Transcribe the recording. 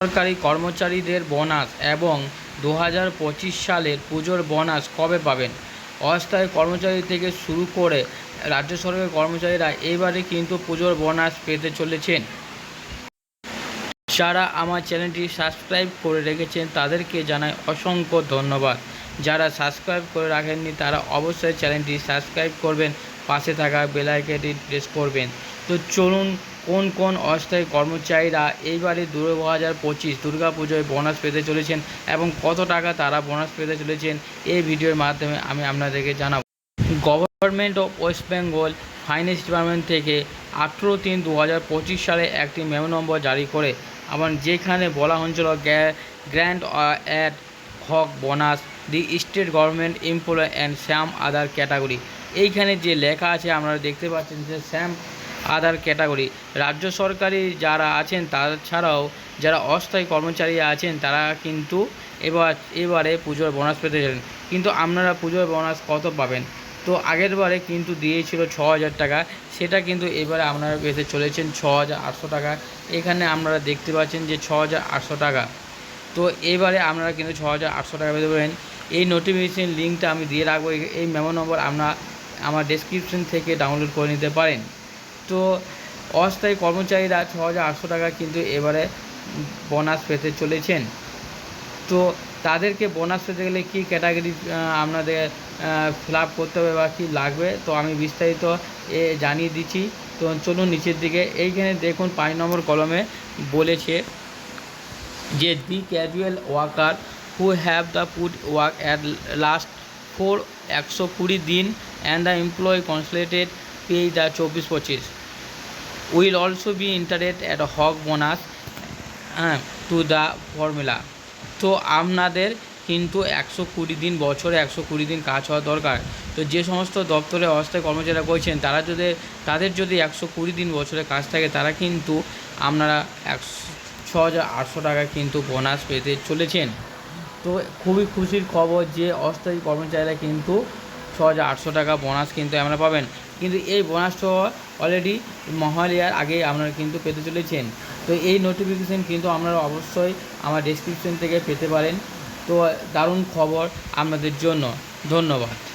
সরকারি কর্মচারীদের বোনাস এবং দু হাজার পঁচিশ সালের পুজোর বোনাস কবে পাবেন? অস্থায়ী কর্মচারী থেকে শুরু করে রাজ্য সরকারের কর্মচারীরা এবারে কিন্তু পুজোর বোনাস পেতে চলেছেন। যারা আমার চ্যানেলটি সাবস্ক্রাইব করে রেখেছেন তাদেরকে জানাই অসংখ্য ধন্যবাদ। যারা সাবস্ক্রাইব করে রাখেননি তারা অবশ্যই চ্যানেলটি সাবস্ক্রাইব করবেন, পাশে থাকা বেল আইকনটি প্রেস করবেন। তো চলুন কোন কোন অস্থায়ী কর্মচারীরা এইবারে দু হাজার পঁচিশ দুর্গা পুজোয় বোনাস পেতে চলেছেন এবং কত টাকা তারা বোনাস পেতে চলেছেন এই ভিডিওর মাধ্যমে আমি আপনাদেরকে জানাব। Government of West Bengal finance department থেকে আঠেরো তিন দু হাজার পঁচিশ সালে একটি মেমো নম্বর জারি করে। আবার যেখানে বলা হয়েছিল grand ad hoc bonus, the state government employ and some other category. এইখানে যে লেখা আছে, আপনারা দেখতে পাচ্ছেন যে স্যাম আদার ক্যাটাগরি। রাজ্য সরকারি যারা আছেন, তাছাড়াও যারা অস্থায়ী কর্মচারী আছেন, তারা কিন্তু এবার, এবারে পুজোর বোনাস পেতে চলেন কিন্তু আপনারা পুজোর বোনাস কত পাবেন? তো আগের বারে কিন্তু দিয়েছিল ছ হাজার টাকা। সেটা কিন্তু এবারে আপনারা পেতে চলেছেন ছ হাজার আটশো টাকা। এখানে আপনারা দেখতে পাচ্ছেন যে ছ হাজার আটশো টাকা। তো এবারে আপনারা কিন্তু ছ হাজার আটশো টাকা পেতে পারেন এই নোটিফিকেশন লিঙ্কটা আমি দিয়ে রাখব। এই- এই মেমো নম্বর আপনারা আমার ডেসক্রিপশন থেকে ডাউনলোড করে নিতে পারেন। তো অস্থায়ী কর্মচারীরা ছ হাজার আটশো টাকা কিন্তু এবারে বোনাস পেতে চলেছেন। তো তাদেরকে বোনাস পেতে গেলে কী ক্যাটাগরি আপনাদের ফিল করতে হবে বা কী লাগবে? তো আমি বিস্তারিত এ জানিয়ে দিচ্ছি। তো চলুন নিচের দিকে। এইখানে দেখুন পাঁচ নম্বর কলমে বলেছে যে the casual worker who have the put work at last four একশো কুড়ি দিন and the employ consolidated pay the চব্বিশ পঁচিশ। Will also be entitled ad hoc bonus হ্যাঁ টু দ্য ফর্মুলা তো আপনাদের কিন্তু একশো কুড়ি দিন, বছরে একশো কুড়ি দিন কাজ হওয়া দরকার। তো যে সমস্ত দপ্তরে অস্থায়ী কর্মচারীরা করছেন তারা যদি, তাদের যদি একশো কুড়ি দিন বছরে কাজ থাকে, তারা কিন্তু আপনারা একশো ছ হাজার আটশো টাকা কিন্তু বোনাস পেতে চলেছেন। তো খুবই খুশির খবর যে অস্থায়ী কর্মচারীরা কিন্তু ছ হাজার আটশো টাকা বোনাস কিন্তু আপনারা পাবেন। কিন্তু এই বোনাসটা অলরেডি মহালয়ার আগে আপনারা কিন্তু পেতে চলেছেন। তো এই নোটিফিকেশান কিন্তু আপনারা অবশ্যই আমার ডেসক্রিপশন থেকে পেতে পারেন। তো দারুণ খবর আপনাদের জন্য। ধন্যবাদ।